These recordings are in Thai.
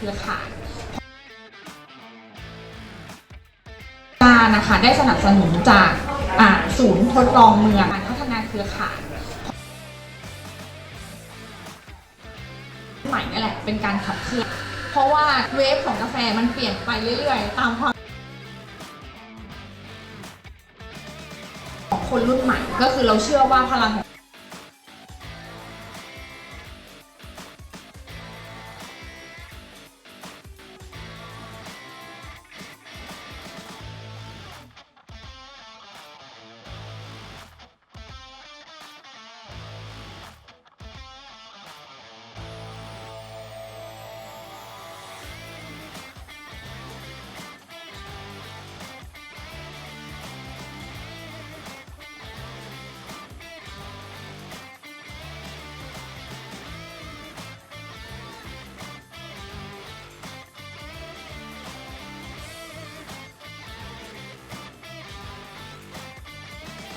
เครือข่ายการนะคะได้สนับสนุนจากศูนย์ทดลองเมืองการพัฒนาเครือข่ายใหม่นี่แหละเป็นการขับเคลื่อนเพราะว่าเวฟของกาแฟมันเปลี่ยนไปเรื่อยๆ ตามความของคนรุ่นใหม่ ก็คือเราเชื่อว่าพลังของ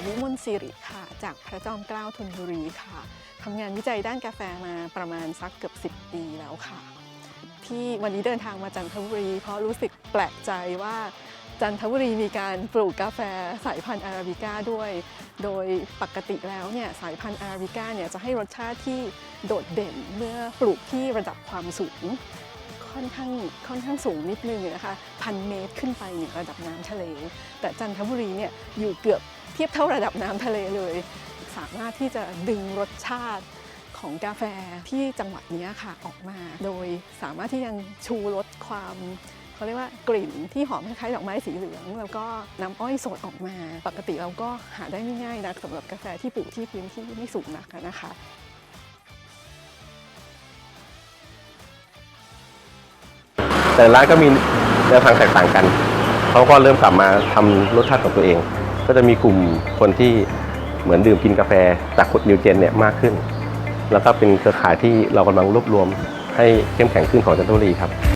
วิมลสิริค่ะ จากพระจอมเกล้าธนบุรีค่ะทำงานวิจัยด้านกาแฟมาประมาณสักเกือบ 10 ปีแล้วค่ะ ที่วันนี้เดินทางมาจันทบุรี เพราะรู้สึกแปลกใจว่าจันทบุรีมีการปลูกกาแฟสายพันธุ์อาราบิก้าด้วย โดยปกติแล้วเนี่ยสายพันธุ์อาราบิก้าเนี่ยจะให้รสชาติที่โดดเด่นเมื่อปลูกที่ระดับความสูง ค่อนข้างค่อนข้างสูงนิดนึงนะคะพันเมตรขึ้นไปเหนือระดับน้ำทะเล แต่จันทบุรีเนี่ยอยู่เกือบเทียบเท่าระดับน้ำทะเลเลย สามารถที่จะดึงรสชาติของกาแฟที่จังหวัดนี้ค่ะออกมา โดยสามารถที่ยังชูรสความเขาเรียกว่ากลิ่นที่หอมคล้ายๆดอกไม้สีเหลือง แล้วก็น้ำอ้อยสดออกมา ปกติเราก็หาได้ไม่ง่ายนะสำหรับกาแฟที่ปลูกที่พื้นที่ไม่สูงนักนะคะ แต่ร้านก็มีแนวทางแตกต่างกันเขาก็เริ่มกลับมาทำรสชาติของตัวเอง ก็จะมีกลุ่มคนที่เหมือนดื่มกินกาแฟจากคนนิวเจนเนี่ยมากขึ้น แล้วก็เป็นเครือข่ายที่เรากำลังรวบรวมให้เข้มแข็งขึ้นของจันทบุรีครับ